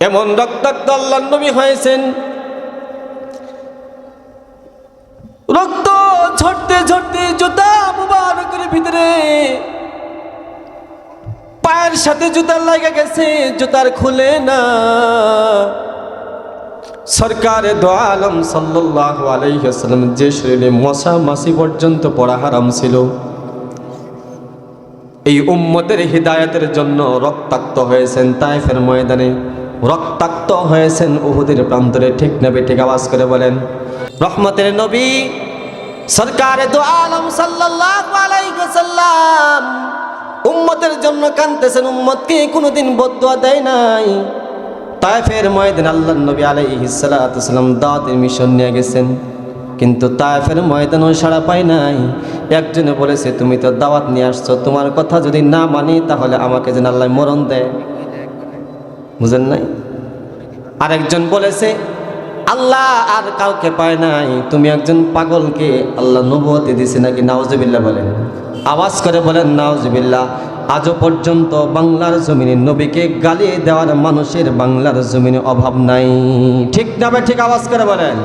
এমন রক্তাক্ত আল্লাহ নবী হয়েছেন। রক্ত ঝরতে ঝরতে জুতা মুবারকের ভিতরে পায়ের সাথে জুতা লাগা গেছে, জুতার খুলে না। সরকারে দো আলম সাল্লাল্লাহু আলাইহি যে শরীরে মশা মাসি পর্যন্ত পড়া হারাম ছিল, এই উম্মতের হৃদায়তের জন্য রক্তাক্ত হয়েছেন তাইফের ময়দানে। রক্তাক্ত হয়েছেন উহুদের প্রান্তরে। ঠিক নেবে ঠিক আওয়াজ করে বলেন, রহমতের নবী, সরকারে উম্মতের জন্য কানতেছেন উম্মতকে কোনোদিন বদুয়া দেয় নাই। তাইফের ময়দান আল্লাহ নবী আলাইহিস সালাতু সাল্লাম দাওয়াতের মিশন নিয়ে গেছেন, কিন্তু তাইফের ময়দানও সাড়া পায় নাই। একজনে বলেছে, তুমি তো দাওয়াত নিয়ে আসছো, তোমার কথা যদি না মানি তাহলে আমাকে যেন আল্লাহ মরণ দেয়। বুঝেন নাই? আরেকজন বলেছে, আল্লাহ আর কাউকে পায় নাই। তুমি একজন পাগলকে আল্লাহ নবুয়তি দিছে নাকি নাওজবিল্লা বলেন। আওয়াজ করে বলেন নাওজবিল্লা আজও পর্যন্ত বাংলার জমিনে নবীকে গালি দেওয়ার মানুষের বাংলার জমিনে অভাব নাই। ঠিক না ঠিক আওয়াজ করে বলেন।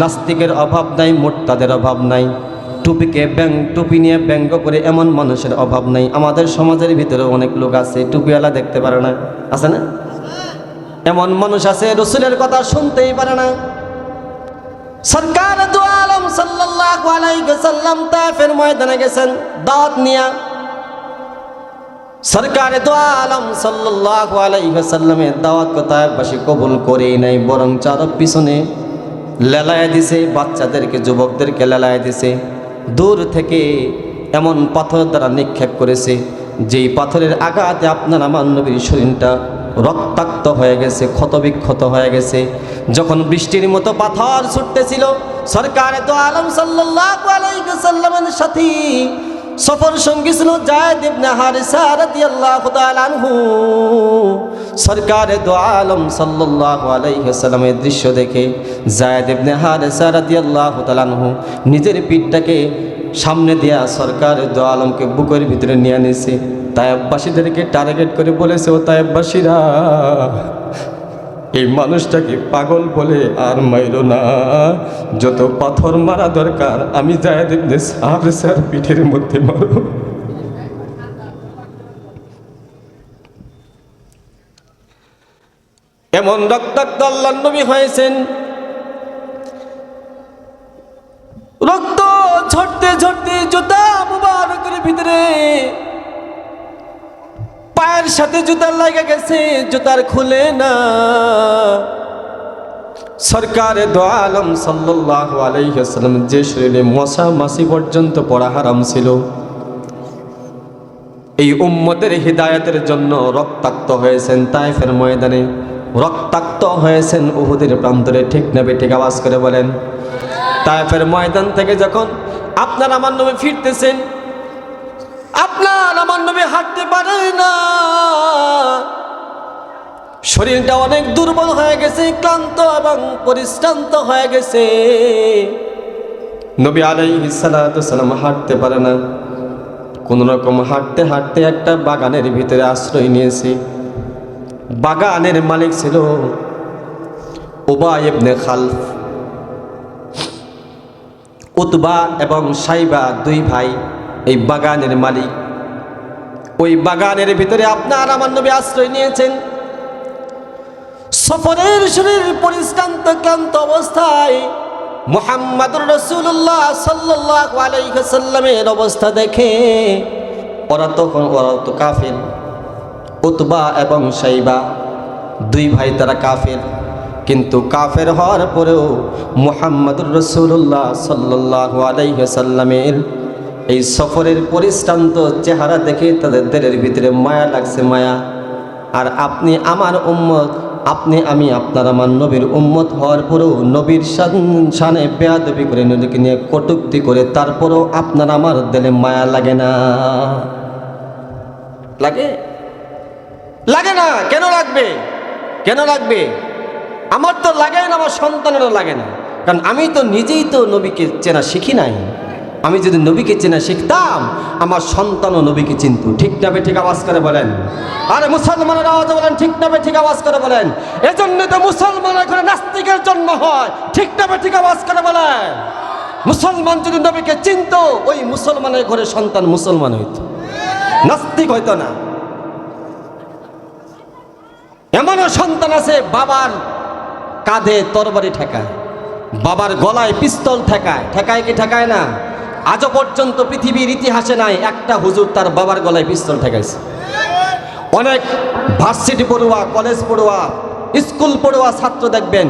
নাস্তিকের অভাব নাই মোট্টাদের অভাব নাই। টুপিকে ব্যাং, টুপি নিয়ে ব্যঙ্গ করে এমন মানুষের অভাব নাই। আমাদের সমাজের ভিতরে অনেক লোক আছে, টুপিওয়ালা দেখতে পারে না। আছে না? এমন মানুষ আছে, রসুলের কথা শুনতেই পারে না। সরকার দু আলম সাল্লাল্লাহু আলাইহি ওয়াসাল্লাম তাইফের ময়দানে গেছেন, দাওয়াত নিয়া। সরকার দু আলম সাল্লাল্লাহু আলাইহি ওয়াসাল্লামের দাওয়াত কথা একবাসী কবুল করেই নাই বরং চার পিছনে লেলায় দিছে, বাচ্চাদেরকে, যুবকদেরকে লেলায় দিছে। দূর থেকে এমন পাথর দ্বারা নিক্ষেপ করেছে, যেই পাথরের আঘাতে আপনার আমার শরীরটা রক্তাক্ত হয়ে গেছে, ক্ষতবিক্ষত হয়ে গেছে। যখন বৃষ্টির মতো পাথর ছুটতেছিল, সরকার তো আলম ওয়াসাল্লামের সাথে সফর সঙ্গী ছিল জায়দ ইবনে হারিসা রাদিয়াল্লাহু তাআলা আনহু। সরকার দো আলম সাল্লাল্লাহু আলাইহি ওয়াসাল্লামের দৃশ্য দেখে জায়দ ইবনে হারিসা রাদিয়াল্লাহু তাআলা আনহু নিজের পিঠটাকে সামনে দেয়া সরকার দো আলমকে বুকের ভিতরে নিয়ে নিয়েছে তায়েববাসীদেরকে টার্গেট করে বলেছে, ও তায়েববাসীরা এই মানুষটাকে পাগল বলে আর মাইরো না। যত পাথর মারা দরকার, আমি যাই দেখলে সার স্যার পিঠের মধ্যে মারো এমন রক্তাক্ত আল্লাহ নবী হয়েছেন। রক্ত ঝরতে ঝরতে জুতা সাথে জুতার লাগা গেছে, জুতার খুলে না। সরকারে দো আলম সাল্লাল্লাহু আলাইহি ওয়াসাল্লাম, যে শরীরে মশা মাসি পর্যন্ত পড়া হারাম ছিল, এই উম্মতের হৃদায়তের জন্য রক্তাক্ত হয়েছেন তাইফের ময়দানে। রক্তাক্ত হয়েছেন উহুদের প্রান্তরে, ঠিক নেবে ঠিক আওয়াজ করে বলেন। তাইফের ময়দান থেকে যখন আপনার আমার নবী ফিরতেছেন আপনার আমার নবী হাঁটতে পারে না। শরীরটা অনেক দুর্বল হয়ে গেছে, ক্লান্ত এবং পরিশ্রান্ত হয়ে গেছে। নবী আলাইহিস সালাম হাঁটতে পারে না। কোন রকম হাঁটতে হাঁটতে একটা বাগানের ভিতরে আশ্রয় নিয়েছে। বাগানের মালিক ছিল উবাই ইবনে খালফ। উতবা এবং সাইবা দুই ভাই এই বাগানের মালিক। ওই বাগানের ভিতরে আপনার আমার নবী আশ্রয় নিয়েছেন। সফরের শরীর পরিশ্রান্ত ক্লান্ত অবস্থায় মোহাম্মদুর রসুল্লাহ সাল্লাহ আলাইসাল্লামের অবস্থা দেখে ওরা তখন ওরা তো কাফের। উতবা এবং সাইবা, দুই ভাই তারা কাফের। কিন্তু কাফের হওয়ার পরেও মোহাম্মদুর রসুল্লাহ সাল্লাহ আলাইসাল্লামের এই সফরের পরিশ্রান্ত চেহারা দেখে তাদের দেরের ভিতরে মায়া লাগছে মায়া। আর আপনি আমার উম্মত, আপনি আমি আপনার আমার নবীর উম্মত হওয়ার পরেও নবীর শানে বেয়াদবি করে নদীকে নিয়ে কটুক্তি করে তারপরেও আপনার আমার দিলে মায়া লাগে না। লাগে? লাগে না, কেন লাগবে? কেন লাগবে? আমার তো লাগে না, আমার সন্তানেরও লাগে না। কারণ আমি তো নিজেই তো নবীকে চেনা শিখি নাই। আমি যদি নবীকে চেনা শিখতাম, আমার সন্তানও নবীকে চিনত। ঠিক না ঠিক আওয়াজ করে বলেন। আরে মুসলমানের আওয়াজে বলেন, ঠিক না ঠিক আওয়াজ করে বলেন। এজন্য তো মুসলমানের ঘরে নাস্তিকের জন্ম হয়। ঠিক না ঠিক আওয়াজ করে বলেন। মুসলমান যদি নবীকে চিনত, ওই মুসলমানের ঘরে সন্তান মুসলমান হইত। নাস্তিক হইতো না। এমনও সন্তান আছে, বাবার কাঁধে তরবারি ঠেকায়, বাবার গলায় পিস্তল ঠেকায়। ঠেকায় কি ঠেকায় না? আজও পর্যন্ত পৃথিবীর ইতিহাসে নাই একটা হুজুর তার বাবার গলায় পিস্তল ঠেকাইছে। অনেক ভার্সিটি পড়ুয়া, কলেজ পড়ুয়া, স্কুল পড়ুয়া ছাত্র দেখবেন,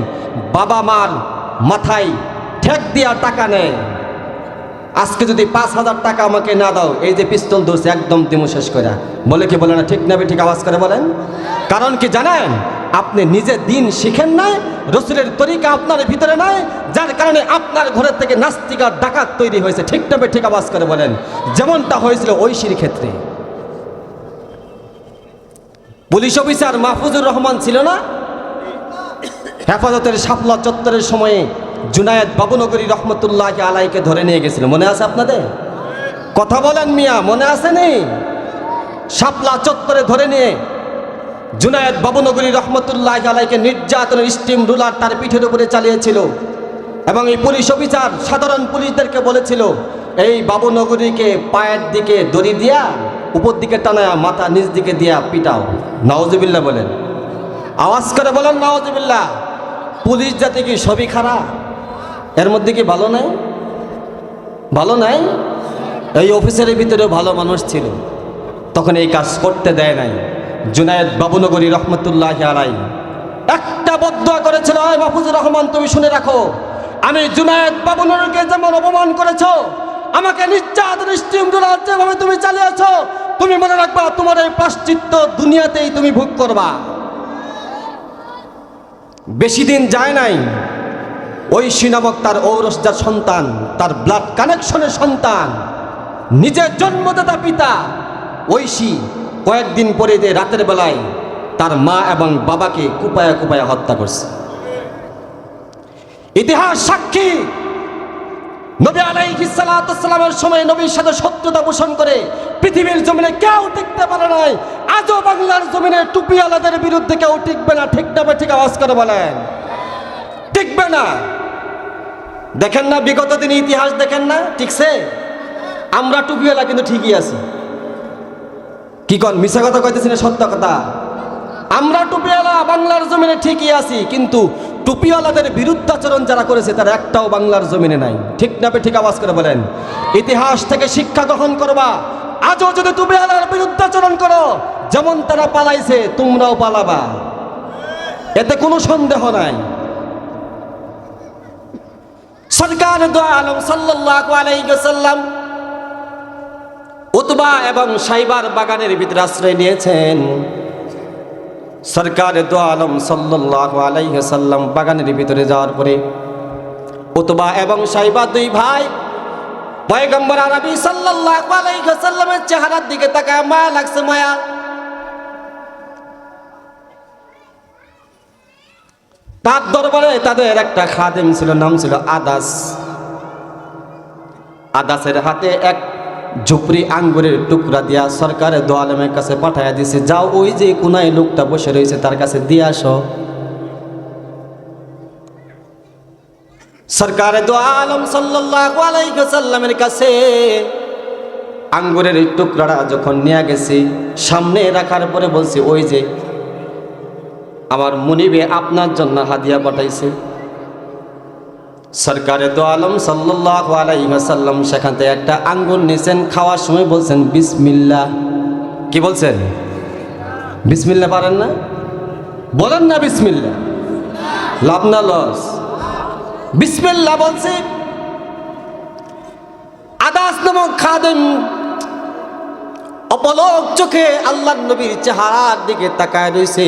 বাবা মার মাথায় ঠেক দিয়া টাকা নেয়। আজকে যদি পাঁচ হাজার টাকা আমাকে না দাও, এই যে পিস্তল ধরছে, একদম দিমু শেষ করে বলে কি বলে না, ঠিক না ঠিক আওয়াজ করে বলেন? কারণ কি জানেন, আপনি নিজে দিন শিখেন নাই, রসুলের তরিকা আপনার ভিতরে নাই, যার কারণে আপনার ঘরের থেকে নাস্তিকার ডাকাত তৈরি হয়েছে। ঠিক না ঠিক আওয়াজ করে বলেন। যেমনটা হয়েছিল ঐশীর ক্ষেত্রে। পুলিশ অফিসার মাহফুজুর রহমান ছিল না? হেফাজতের শাপলা চত্বরের সময়ে জুনায়েদ বাবুনগরী রহমতুল্লাহ আলাইকে ধরে নিয়ে গেছিল। মনে আছে আপনাদের? কথা বলেন মিয়া, মনে আছে নি? শাপলা চত্বরে ধরে নিয়ে জুনায়েদ বাবুনগরী রহমতুল্লাহ আলাইকে নির্যাতনের স্টিম রুলার তার পিঠের উপরে চালিয়েছিল এবং এই পুলিশ অফিসার, সাধারণ পুলিশদেরকে বলেছিল, এই বাবুনগরীকে পায়ের দিকে দড়ি দিয়া, উপর দিকে টানায়া, মাথা নিচ দিকে দিয়া পিটাও। নওয়াজবিল্লা বলেন। আওয়াজ করে বলেন নওয়াজবিল্লা পুলিশ জাতি কি সবই খারাপ? এর মধ্যে কি ভালো নাই? ভালো নাই? এই অফিসের ভিতরে ভালো মানুষ ছিল। তখন এই কাজ করতে দেয় নাই। জুনায়েদ বাবুনগরী রহমতুল্লাহ আলাই একটা বদয়া করেছিল মাহফুজুর রহমান, তুমি শুনে রাখো। আমি জুনায়েদ বাবুনগরীকে যেমন অপমান করেছ, আমাকে নির্যাতন স্টিম যেভাবে তুমি চালিয়েছ, তুমি মনে রাখবা তোমার এই প্রাশ্চিত্য দুনিয়াতেই তুমি ভোগ করবা। বেশি দিন যায় নাই। ঐশী নামক তার ঔরসজার সন্তান, তার ব্লাড কানেকশনের সন্তান, নিজের জন্মদাতা পিতা ঐশী কয়েকদিন পরে যে রাতের বেলায় তার মা এবং বাবাকে কুপায়া কুপায়া হত্যা করছে। ইতিহাস সাক্ষী, নবী আলাইহিসসালামের সময় নবীর সাথে শত্রুতা পোষণ করে পৃথিবীর জমিনে কেউ টিকতে পারে নাই। আজও বাংলার জমিনে টুপিওয়ালাদের বিরুদ্ধে কেউ টিকবে না, ঠিক না ঠিক আওয়াজ করে বলেন। টিকবে না। দেখেন না, বিগত দিন ইতিহাস দেখেন না, ঠিকছে? আমরা টুপিওয়ালা কিন্তু ঠিকই আছি। কি কন মিশা কথা কইতেছি না, সত্য কথা? আমরা টুপিওয়ালা, বাংলার জমিনে ঠিকই আছি, কিন্তু টুপিওয়ালাদের বিরুদ্ধাচরণ যারা করেছে, তারা একটাও বাংলার জমিনে নাই। ঠিক না ঠিক আওয়াজ করে বলেন। ইতিহাস থেকে শিক্ষা গ্রহণ করবা। আজও যদি টুপিওয়ালার বিরুদ্ধাচরণ করো, যেমন তারা পালাইছে, তোমরাও পালাবা। এতে কোনো সন্দেহ নাই। সরকার আলম ওয়াসাল্লাম উতবা এবং সাইবার বাগানের ভিতরে আশ্রয় নিয়েছেন। সরকার দো আলম সাল্লাহ আলাইসাল্লাম বাগানের ভিতরে যাওয়ার পরে উতবা এবং সাইবা দুই ভাই পয়গম্বর আরবি সাল্লাহ আলাইসাল্লামের চেহারার দিকে তাকায়, মায়া লাগছে মায়া। তার দরবারে তাদের একটা খাদেম ছিল, নাম ছিল আদাস। আদাসের হাতে এক ঝুপড়ি আঙ্গুরের টুকরা দিয়া সরকারের দোয়ালেমের কাছে পাঠাইয়া দিছে, যাও ওই যে কোনায় লোকটা বসে রয়েছে তার কাছে দিয়ে আসো। সরকারের দো আলম সাল্লাল্লাহু সাল্লামের কাছে আঙ্গুরের টুকরাটা যখন নিয়ে গেছি, সামনে রাখার পরে বলছে, ওই যে আমার মুনিবে আপনার জন্য হাদিয়া পাঠাইছে। সরকারে দো আলম সাল্লাহ আলাইসাল্লাম সেখান থেকে একটা আঙ্গুল নিয়েছেন খাওয়ার সময় বলছেন বিসমিল্লা কি বলছেন? বিসমিল্লা পারেন না? বলেন না বিসমিল্লা লাভ না লস। বিসমিল্লা বলছে আদাস নামক খাদেম। অপলক চোখে আল্লাহ নবীর চেহারার দিকে তাকায় রয়েছে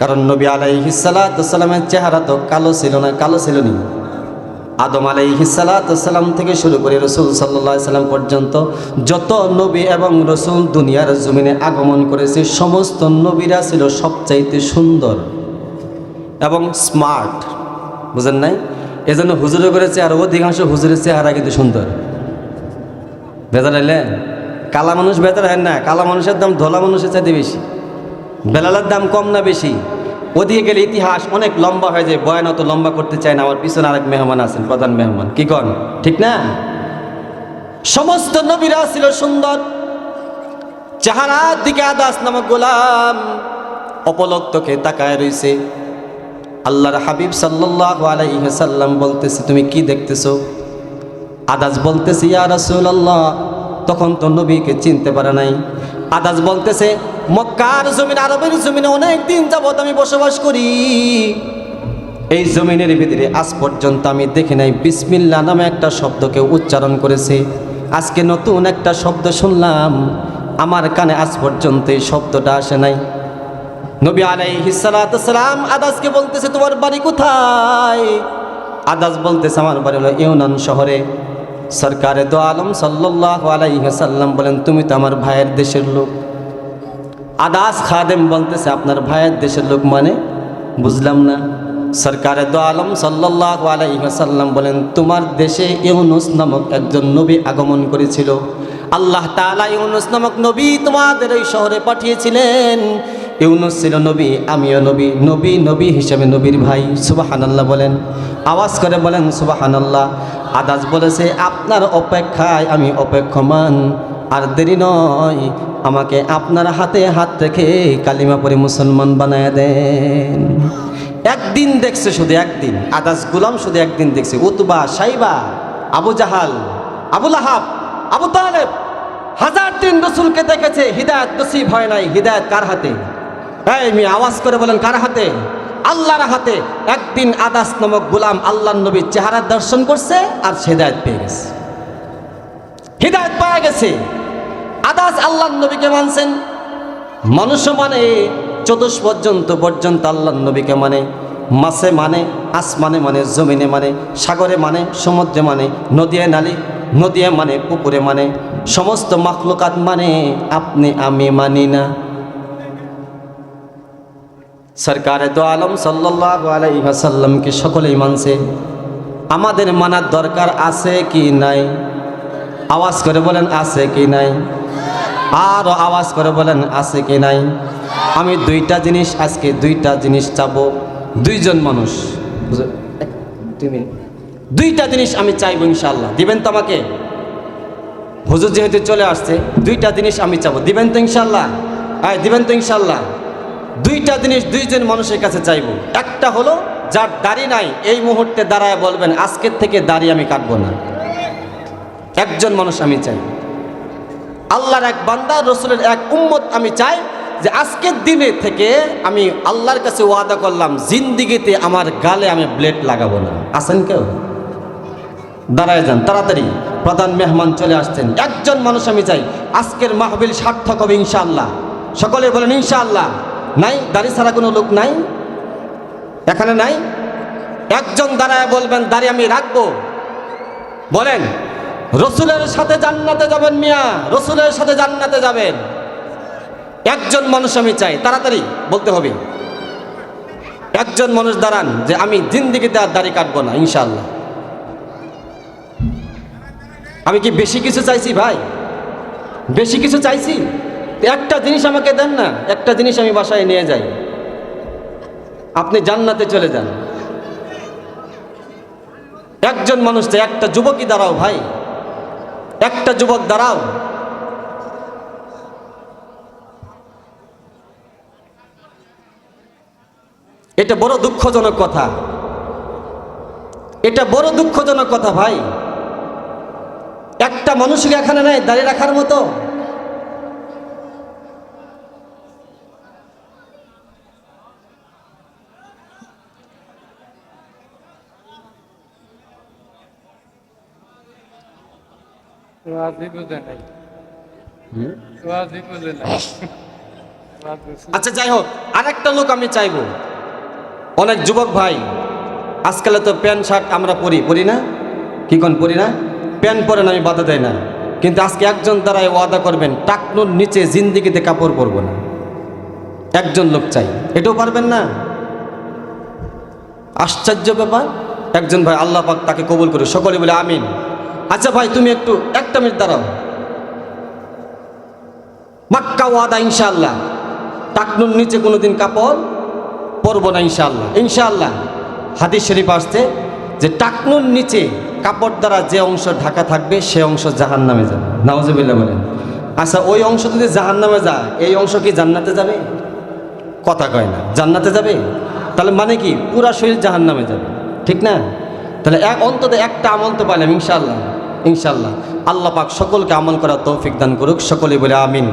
কারণ নবী আলাইহিসালামের চেহারা তো কালো ছিল না, কালো ছিল নি। আদম আলাইহিসালাম থেকে শুরু করে রসুল সাল্লা সাল্লাম পর্যন্ত যত নবী এবং রসুল দুনিয়ার জমিনে আগমন করেছে, সমস্ত নবীরা ছিল সবচাইতে সুন্দর এবং স্মার্ট। বুঝেন নাই? এজন্য হুজুরে করেছে আর অধিকাংশ হুজুরের চেহারা কিন্তু সুন্দর। বেজার কালা মানুষ বেজার হয় না। কালা মানুষের দাম ধলা মানুষের চাইতে বেশি। বেলালের দাম কম না বেশি? ওদিকে গেলে ইতিহাস অনেক লম্বা হয়ে যায়, বয়ান অত লম্বা করতে চায় না। আমার পিছনে আরেক মেহমান আছেন, প্রধান মেহমান। কি কন? ঠিক না? সমস্ত নবীরা ছিল সুন্দর। চেহারার দিকে আদাস নামক গোলাম অপলক্তকে তাকায় রইছে। আল্লাহর হাবিব সাল্লাল্লাহু আলাইহি সাল্লাম বলতেছে, তুমি কি দেখতেছো? আদাস বলতেছে, ইয়া রাসূলুল্লাহ। তখন তো নবীকে চিনতে পারে নাই। আদাস বলতেছে, মক্কার জমিন, আরবের জমিনে অনেক দিন যাবত আমি বসবাস করি। এই জমিনের ভিতরে আজ পর্যন্ত আমি দেখি নাই বিসমিল্লা নামে একটা শব্দকে উচ্চারণ করেছে। আজকে নতুন একটা শব্দ শুনলাম, আমার কানে আজ পর্যন্ত এই শব্দটা আসে নাই। নবী আলাইহিসালাম আদাসকে বলতেছে, তোমার বাড়ি কোথায়? আদাস বলতেছে, আমার বাড়ি হলো ইউনান শহরে। সরকারে দো আলম সাল্লাহ আলাইসাল্লাম বলেন, তুমি তো আমার ভাইয়ের দেশের লোক। আদাস খাদেম বলতেছে, আপনার ভাইয়ের দেশের লোক মানে? বুঝলাম না। সরকারে দো আলম সাল্লাহ আলাইসাল্লাম বলেন, তোমার দেশে ইউনুস নামক একজন নবী আগমন করেছিল। আল্লাহ তালা ইউনুস নামক নবী তোমাদের ওই শহরে পাঠিয়েছিলেন। ইউনুস ছিল নবী, আমিও নবী নবী নবী হিসেবে নবীর ভাই, সুবাহানাল্লাহ বলেন। আওয়াজ করে বলেন, সুবাহানাল্লাহ। আদাস বলেছে, আপনার অপেক্ষায় আমি অপেক্ষমান, আর দেরি নয়, আমাকে আপনার হাতে হাত রেখে কালিমা পরে মুসলমান বানায় দেন। একদিন দেখছে শুধু একদিন আদাস গুলাম শুধু একদিন দেখছে। উতবা, সাইবা, আবু জাহাল, আবু লাহাব, আবু তালেব, হাজার দিন রসুলকে দেখেছে, হৃদায়ত নসিব হয় নাই, হৃদায়ত কার হাতে? এই আওয়াজ করে বলেন, কার হাতে? আল্লাহর হাতে। একদিন আদাস নামক গুলাম আল্লাহ নবীর চেহারা দর্শন করছে আর হেদায়ত পেয়ে গেছে। হৃদায়ত পাওয়া গেছে। আদাস আল্লাহ নবীকে মানছেন। মানুষ মানে চতুষ পর্যন্ত পর্যন্ত আল্লাহ নবীকে মানে। মাসে মানে আসমানে মানে জমিনে মানে সাগরে মানে সমুদ্রে মানে নদিয়ে নালি, নদিয়ে মানে পুকুরে মানে। সমস্ত মাখলুকাত মানে আপনি, আমি মানি না। সরকারে দো আলম সাল্লাহ আলাইসাল্লামকে সকলেই মানছে। আমাদের মানার দরকার আছে কি নাই? আওয়াজ করে বলেন আছে কি নাই? আরও আওয়াজ করে বলেন আছে কি নাই? আমি দুইটা জিনিস আজকে দুইটা জিনিস চাবো। দুইজন মানুষ। দুই মিনিট। দুইটা জিনিস আমি চাইব ইনশাল্লাহ দিবেন তো আমাকে? হুজুর যেহেতু চলে আসছে দুইটা জিনিস আমি চাবো। দিবেন তো ইনশাল্লাহ হ্যাঁ দিবেন তো ইনশাল্লাহ দুইটা জিনিস দুইজন মানুষের কাছে চাইব। একটা হলো, যার দাড়ি নাই, এই মুহূর্তে দাঁড়ায় বলবেন, আজকের থেকে দাড়ি আমি কাটবো না। একজন মানুষ আমি চাই। আল্লাহর এক বান্দা, রসুলের এক উম্মত আমি চাই যে আজকের দিনে থেকে আমি আল্লাহর কাছে ওয়াদা করলাম, জিন্দিগিতে আমার গালে আমি ব্লেড লাগাবো না। আসেন কেউ? দাঁড়ায় যান, তাড়াতাড়ি। প্রধান মেহমান চলে আসছেন। একজন মানুষ আমি চাই, আজকের মাহবিল সার্থক হবে ইনশাআল্লাহ। সকলে বলেন, ইনশাআল্লাহ। নাই, দাড়ি ছাড়া কোনো লোক নাই? এখানে নাই? একজন দাঁড়ায় বলবেন, দাড়ি আমি রাখব। বলেন, রসুলের সাথে জান্নাতে যাবেন মিয়া, রসুলের সাথে জান্নাতে যাবেন। একজন মানুষ আমি চাই, তাড়াতাড়ি বলতে হবে। একজন মানুষ দাঁড়ান যে আমি জিন্দিগিতে আর দাড়ি কাটবো না ইনশাল্লাহ আমি কি বেশি কিছু চাইছি ভাই? বেশি কিছু চাইছি? একটা জিনিস আমাকে দেন না, একটা জিনিস আমি বাসায় নিয়ে যাই। আপনি জান্নাতে চলে যান। একজন মানুষ চাই একটা যুবকই দাঁড়াও ভাই, একটা যুবক দাঁড়াও। এটা বড় দুঃখজনক কথা। এটা বড় দুঃখজনক কথা ভাই। একটা মানুষকে এখানে নেয় দাঁড়িয়ে রাখার মতো। ওয়াজি বুঝে নাই। ওয়াজি বুঝে নাই। আচ্ছা যাই হোক আরেকটা লোক আমি চাইব। অনেক যুবক ভাই আজকালে তো প্যান্ট শার্ট আমরা পরি পরি না? কি কোন পরি না? প্যান্ট পরেন আমি বাধা দেয় না। কিন্তু আজকে একজন দ্বারাই ওয়াদা করবেন টাকনুর নিচে জিন্দিগিতে কাপড় পরবো না। একজন লোক চাই। এটাও পারবেন না? আশ্চর্য ব্যাপার। একজন ভাই আল্লাহ পাক তাকে কবুল করে সকলে বলে আমিন। আচ্ছা ভাই, তুমি একটু একটা মিনিট দাঁড়াও। মাক্কা ওয়াদা, ইনশাআল্লাহ। টাকনুর নিচে কোনোদিন কাপড় পরব না, ইনশাআল্লাহ। ইনশাআল্লাহ। হাদিস শরীফ আসছে যে টাকনুর নিচে কাপড় দ্বারা যে অংশ ঢাকা থাকবে, সে অংশ জাহান নামে যাবে। নাওজবিল্লা বলেন। আচ্ছা ওই অংশ যদি জাহান নামে যায়, এই অংশ কি জান্নাতে যাবে? কথা কয় না। জান্নাতে যাবে? তাহলে মানে কি? পুরা শরীর জাহান নামে যাবে। ঠিক না? তাহলে এক অন্তত একটা আমল তো পাইলাম ইনশাল্লাহ ইনশাল্লাহ আল্লাহ পাক সকলকে আমল করার তৌফিক দান করুক। সকলে বলে আমিন।